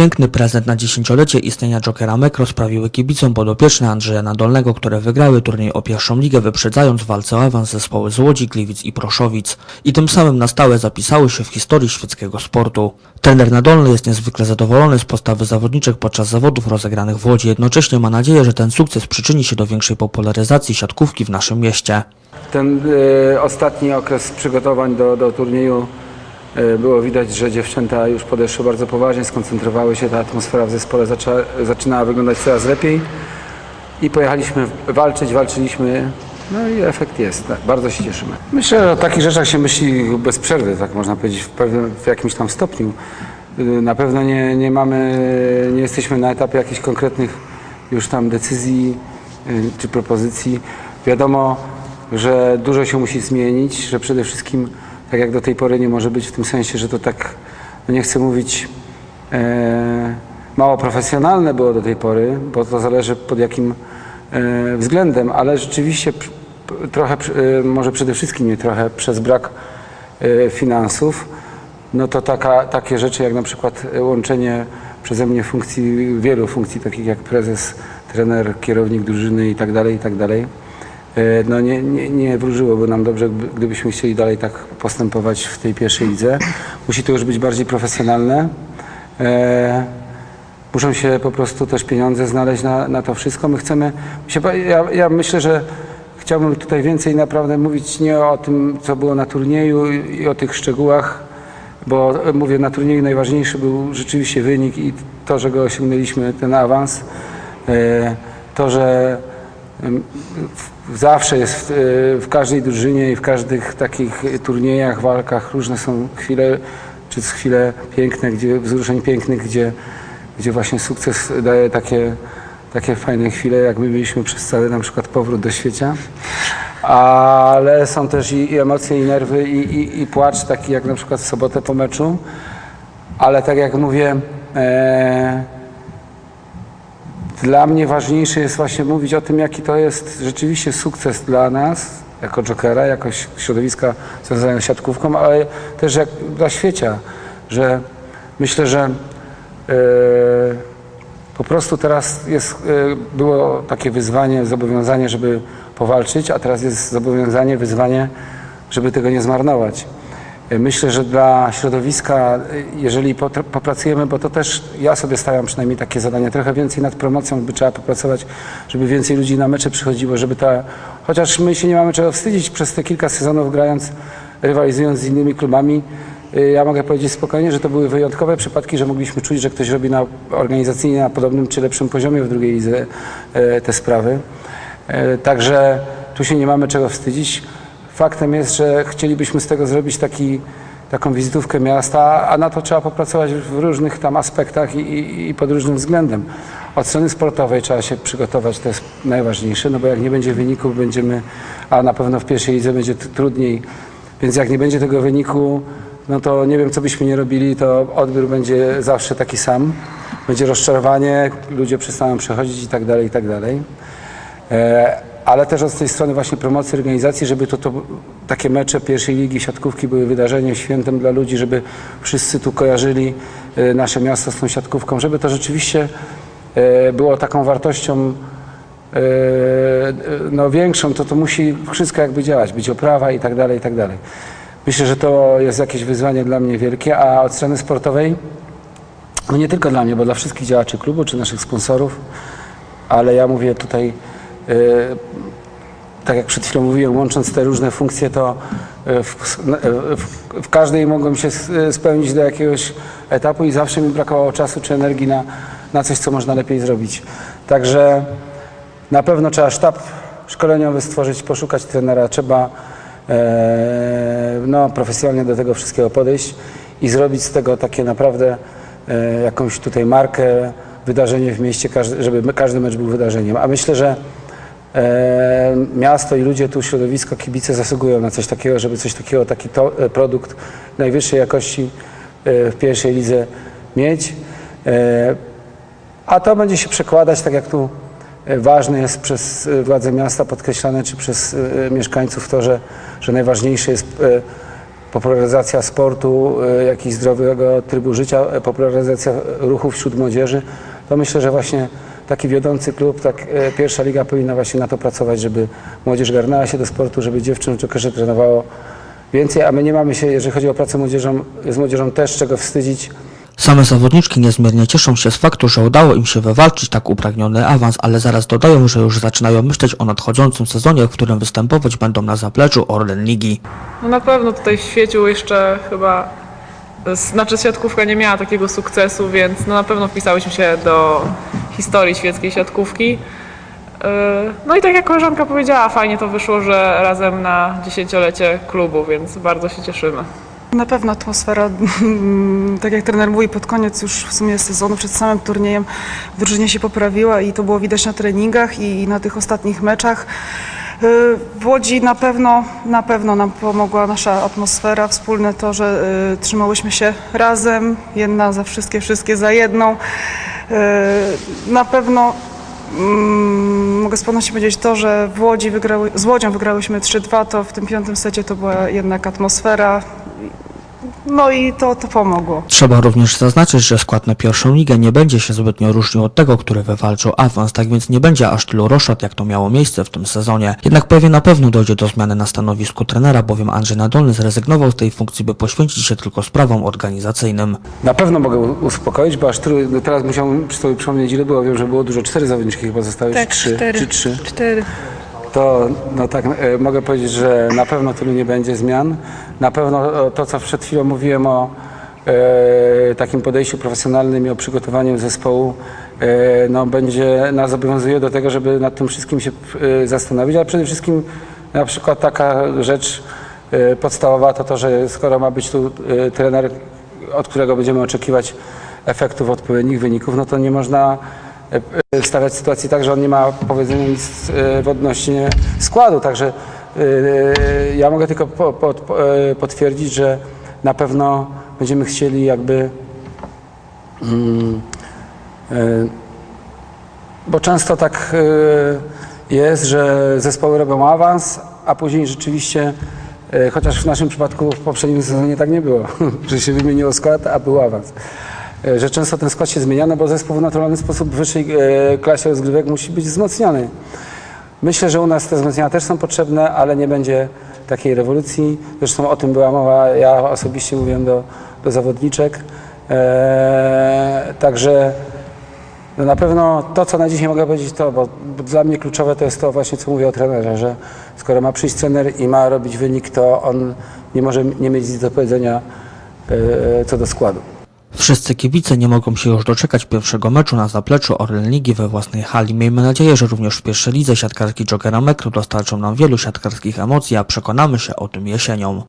Piękny prezent na dziesięciolecie istnienia Jokera Mek rozprawiły kibicom podopieczne Andrzeja Nadolnego, które wygrały turniej o pierwszą ligę, wyprzedzając w walce o awans zespoły z Łodzi, Gliwic i Proszowic i tym samym na stałe zapisały się w historii świeckiego sportu. Trener Nadolny jest niezwykle zadowolony z postawy zawodniczek podczas zawodów rozegranych w Łodzi, jednocześnie ma nadzieję, że ten sukces przyczyni się do większej popularyzacji siatkówki w naszym mieście. Ten e, ostatni okres przygotowań do, do turnieju było widać, że dziewczęta już podeszły bardzo poważnie, skoncentrowały się, ta atmosfera w zespole zaczęła, zaczynała wyglądać coraz lepiej i pojechaliśmy walczyć, walczyliśmy, no i efekt jest, tak, bardzo się cieszymy. Myślę, że o takich rzeczach się myśli bez przerwy, tak można powiedzieć, w, pewnym, w jakimś tam stopniu. Y, Na pewno nie, nie mamy, nie jesteśmy na etapie jakichś konkretnych już tam decyzji y, czy propozycji. Wiadomo, że dużo się musi zmienić, że przede wszystkim tak jak do tej pory nie może być w tym sensie, że to tak, no nie chcę mówić e, mało profesjonalne było do tej pory, bo to zależy pod jakim e, względem, ale rzeczywiście p- trochę, e, może przede wszystkim nie trochę, przez brak e, finansów, no to taka, takie rzeczy jak na przykład łączenie przeze mnie funkcji, wielu funkcji takich jak prezes, trener, kierownik drużyny i tak e, no nie, nie, nie wróżyłoby nam dobrze, gdyby- gdybyśmy chcieli dalej tak postępować w tej pierwszej lidze. Musi to już być bardziej profesjonalne. E, muszą się po prostu też pieniądze znaleźć na, na to wszystko. My chcemy, ja, ja myślę, że chciałbym tutaj więcej naprawdę mówić nie o tym, co było na turnieju i, o tych szczegółach, bo mówię, na turnieju najważniejszy był rzeczywiście wynik i to, że go osiągnęliśmy, ten awans. E, to, że zawsze jest w, e, w każdej drużynie i w każdych takich turniejach, walkach różne są chwile, czy chwile piękne, gdzie, wzruszeń pięknych, gdzie, gdzie właśnie sukces daje takie, takie fajne chwile, jak my mieliśmy przez cały na przykład powrót do świecia. Ale są też i, i emocje, i nerwy, i, i, i płacz, taki jak na przykład w sobotę po meczu. Ale tak jak mówię, e, dla mnie ważniejsze jest właśnie mówić o tym, jaki to jest rzeczywiście sukces dla nas, jako Jokera, jako środowiska związanego z siatkówką, ale też jak dla świecia, że myślę, że e, po prostu teraz jest, e, było takie wyzwanie, zobowiązanie, żeby powalczyć, a teraz jest zobowiązanie, wyzwanie, żeby tego nie zmarnować. Myślę, że dla środowiska, jeżeli popracujemy, bo to też ja sobie stawiam przynajmniej takie zadanie, trochę więcej nad promocją by trzeba popracować, żeby więcej ludzi na mecze przychodziło, żeby ta, chociaż my się nie mamy czego wstydzić przez te kilka sezonów grając, rywalizując z innymi klubami, y, ja mogę powiedzieć spokojnie, że to były wyjątkowe przypadki, że mogliśmy czuć, że ktoś robi na, organizacyjnie na podobnym czy lepszym poziomie w drugiej lidze e, te sprawy. E, Także tu się nie mamy czego wstydzić. Faktem jest, że chcielibyśmy z tego zrobić taki, taką wizytówkę miasta, a na to trzeba popracować w różnych tam aspektach i, i, i pod różnym względem. Od strony sportowej trzeba się przygotować, to jest najważniejsze, no bo jak nie będzie wyników, będziemy, a na pewno w pierwszej lidze będzie trudniej, więc jak nie będzie tego wyniku, no to nie wiem, co byśmy nie robili, to odbiór będzie zawsze taki sam. Będzie rozczarowanie, ludzie przestaną przechodzić i tak dalej, i tak dalej. E, ale też od tej strony właśnie promocji organizacji, żeby to, to takie mecze pierwszej ligi siatkówki były wydarzeniem, świętem dla ludzi, żeby wszyscy tu kojarzyli e, nasze miasto z tą siatkówką, żeby to rzeczywiście e, było taką wartością e, no, większą, to to musi wszystko jakby działać, być oprawa i tak dalej, i tak dalej. Myślę, że to jest jakieś wyzwanie dla mnie wielkie, a od strony sportowej, no nie tylko dla mnie, bo dla wszystkich działaczy klubu czy naszych sponsorów, ale ja mówię tutaj, tak jak przed chwilą mówiłem, łącząc te różne funkcje, to e, w, e, w, w każdej mogłem się e, spełnić do jakiegoś etapu i zawsze mi brakowało czasu czy energii na, na coś, co można lepiej zrobić. Także na pewno trzeba sztab szkoleniowy stworzyć, poszukać trenera, trzeba e, no, profesjonalnie do tego wszystkiego podejść i zrobić z tego takie naprawdę e, jakąś tutaj markę, wydarzenie w mieście, żeby każdy mecz był wydarzeniem. A myślę, że e, miasto i ludzie tu, środowisko, kibice zasługują na coś takiego, żeby coś takiego, taki to, e, produkt najwyższej jakości e, w pierwszej lidze mieć. E, a to będzie się przekładać, tak jak tu e, ważne jest przez e, władze miasta podkreślane, czy przez mieszkańców to, że, że najważniejsze jest popularyzacja sportu, jakiś zdrowego trybu życia, popularyzacja ruchu wśród młodzieży, to myślę, że właśnie taki wiodący klub, tak e, pierwsza liga powinna właśnie na to pracować, żeby młodzież garnęła się do sportu, żeby dziewczyn w Jokerze trenowało więcej, a my nie mamy się, jeżeli chodzi o pracę młodzieżą, z młodzieżą też czego wstydzić. Same zawodniczki niezmiernie cieszą się z faktu, że udało im się wywalczyć tak upragniony awans, ale zaraz dodają, że już zaczynają myśleć o nadchodzącym sezonie, w którym występować będą na zapleczu Orlen Ligi. No na pewno tutaj w świeciu jeszcze chyba, znaczy siatkówka nie miała takiego sukcesu, więc no na pewno wpisałyśmy się do historii świeckiej siatkówki. Yy, No i tak jak koleżanka powiedziała, fajnie to wyszło, że razem na dziesięciolecie klubu, więc bardzo się cieszymy. Na pewno atmosfera, tak jak trener mówi, pod koniec już w sumie sezonu, przed samym turniejem w drużynie się poprawiła i to było widać na treningach i na tych ostatnich meczach. Yy, W Łodzi na pewno, na pewno nam pomogła nasza atmosfera, wspólne to, że yy, trzymałyśmy się razem, jedna za wszystkie, wszystkie za jedną. Yy, Na pewno Mm, mogę z pewnością powiedzieć to, że w Łodzi wygrały, z Łodzią wygrałyśmy 3-2, to w tym piątym secie to była jednak atmosfera. No i to, to pomogło. Trzeba również zaznaczyć, że skład na pierwszą ligę nie będzie się zbytnio różnił od tego, który wywalczył awans, tak więc nie będzie aż tylu roszad, jak to miało miejsce w tym sezonie. Jednak prawie na pewno dojdzie do zmiany na stanowisku trenera, bowiem Andrzej Nadolny zrezygnował z tej funkcji, by poświęcić się tylko sprawom organizacyjnym. Na pewno mogę uspokoić, bo aż tru, no teraz musiałbym sobie przypomnieć, ile było. Wiem, że było dużo. Cztery zawodniczki chyba zostały, czy trzy? Czy trzy? Cztery. To no tak, e, mogę powiedzieć, że na pewno tylu nie będzie zmian. Na pewno e, to, co przed chwilą mówiłem o e, takim podejściu profesjonalnym i o przygotowaniu zespołu, e, no, będzie nas zobowiązuje do tego, żeby nad tym wszystkim się e, zastanowić, ale przede wszystkim na przykład taka rzecz e, podstawowa to to, że skoro ma być tu trener, od którego będziemy oczekiwać efektów odpowiednich wyników, no to nie można stawiać sytuacji tak, że on nie ma powiedzenia nic e, w odnośnie składu. Także e, ja mogę tylko po, po, po, e, potwierdzić, że na pewno będziemy chcieli jakby mm, e, bo często tak e, jest, że zespoły robią awans, a później rzeczywiście, e, chociaż w naszym przypadku w poprzednim sezonie tak nie było, że się wymieniło skład, a był awans. E, Że często ten skład się zmienia, no bo zespół w naturalny sposób w wyższej e, klasie rozgrywek musi być wzmocniony. Myślę, że u nas te wzmocnienia też są potrzebne, ale nie będzie takiej rewolucji. Zresztą o tym była mowa, ja osobiście mówiłem do, do zawodniczek. E, także no na pewno to, co na dzisiaj mogę powiedzieć, to, bo, bo dla mnie kluczowe to jest to właśnie, co mówię o trenerze, że skoro ma przyjść trener i ma robić wynik, to on nie może nie mieć nic do powiedzenia e, co do składu. Wszyscy kibice nie mogą się już doczekać pierwszego meczu na zapleczu Orlen Ligi we własnej hali. Miejmy nadzieję, że również w pierwszej lidze siatkarki Jokera Mekru dostarczą nam wielu siatkarskich emocji, a przekonamy się o tym jesienią.